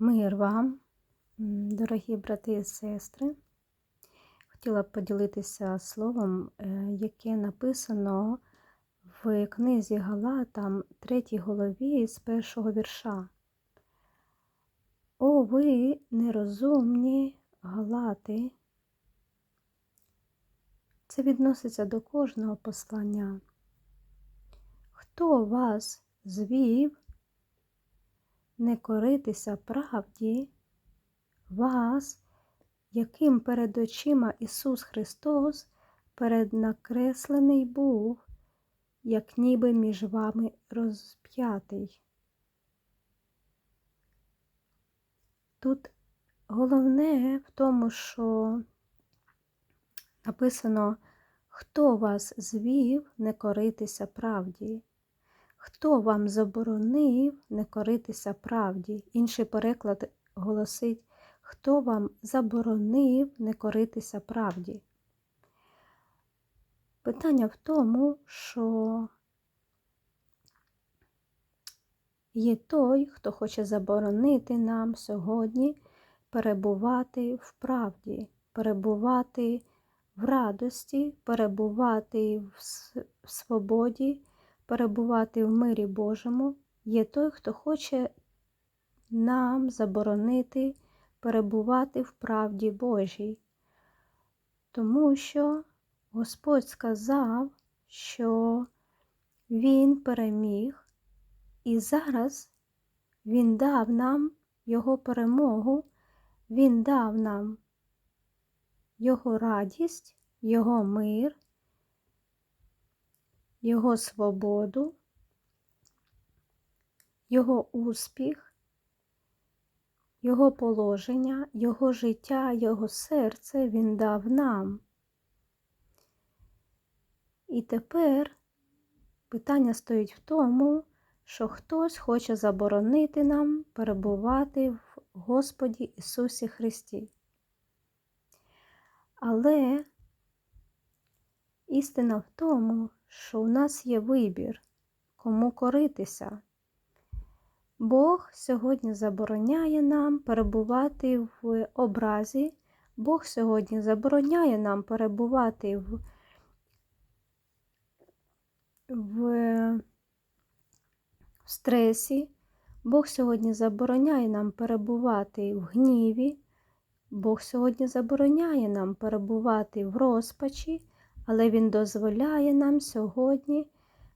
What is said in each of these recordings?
Мир вам, дорогі брати і сестри. Хотіла б поділитися словом, е, яке написано в книзі Галатам, 3 голові з першого вірша. О, ви нерозумні галати. Це відноситься до кожного послання. Хто вас звів не коритися правді, вас, яким перед очима Ісус Христос переднакреслений був, як ніби між вами розп'ятий. Тут головне в тому, що написано, хто вас звів не коритися правді. Хто вам заборонив не коритися правді? Інший переклад голосить, хто вам заборонив не коритися правді? Питання в тому, що є той, хто хоче заборонити нам сьогодні перебувати в правді, перебувати в радості, перебувати в свободі перебувати в мирі Божому, є той, хто хоче нам заборонити перебувати в правді Божій. Тому що Господь сказав, що Він переміг, і зараз Він дав нам Його перемогу, Він дав нам Його радість, Його мир. Його свободу, Його успіх, Його положення, Його життя, Його серце Він дав нам. І тепер питання стоїть в тому, що хтось хоче заборонити нам перебувати в Господі Ісусі Христі. Але істина в тому, що у нас є вибір, кому коритися. Бог сьогодні забороняє нам перебувати в образі, Бог сьогодні забороняє нам перебувати в, в, в стресі, Бог сьогодні забороняє нам перебувати в гніві, Бог сьогодні забороняє нам перебувати в розпачі але Він дозволяє нам сьогодні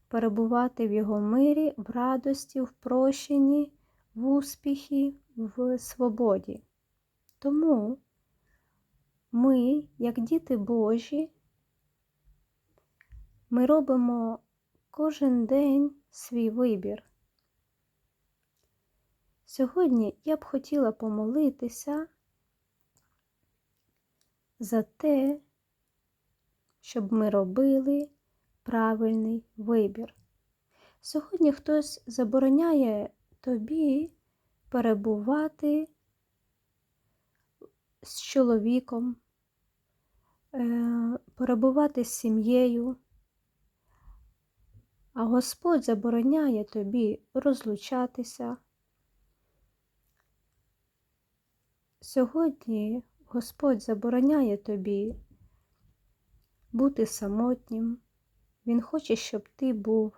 перебувати в Його мирі, в радості, в прощенні, в успіхі, в свободі. Тому ми, як діти Божі, ми робимо кожен день свій вибір. Сьогодні я б хотіла помолитися за те, щоб ми робили правильний вибір. Сьогодні хтось забороняє тобі перебувати з чоловіком, е, перебувати з сім'єю, а Господь забороняє тобі розлучатися. Сьогодні Господь забороняє тобі бути самотнім. Він хоче, щоб ти був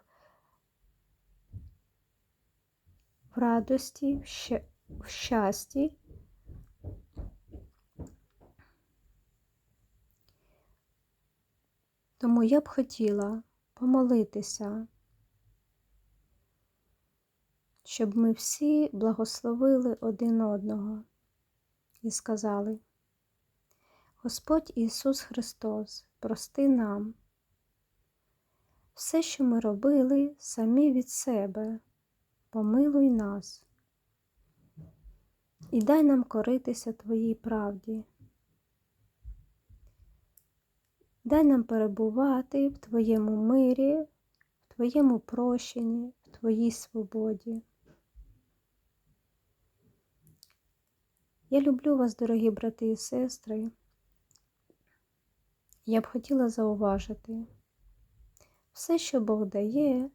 в радості, в щасті. Тому я б хотіла помолитися, щоб ми всі благословили один одного і сказали, Господь Ісус Христос, прости нам. Все, що ми робили, самі від себе, помилуй нас і дай нам коритися Твоїй правді. Дай нам перебувати в Твоєму мирі, в Твоєму прощенні, в Твоїй свободі. Я люблю вас, дорогі брати і сестри. Я б хотіла зауважити, все, що Бог дає,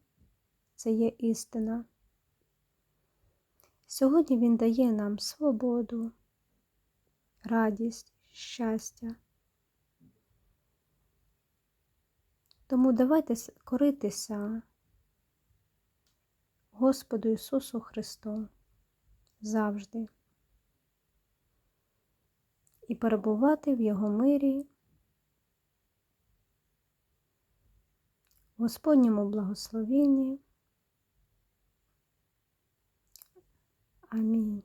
це є істина. Сьогодні Він дає нам свободу, радість, щастя. Тому давайте коритися Господу Ісусу Христу завжди і перебувати в Його мирі, Господньому благословенні. Амінь.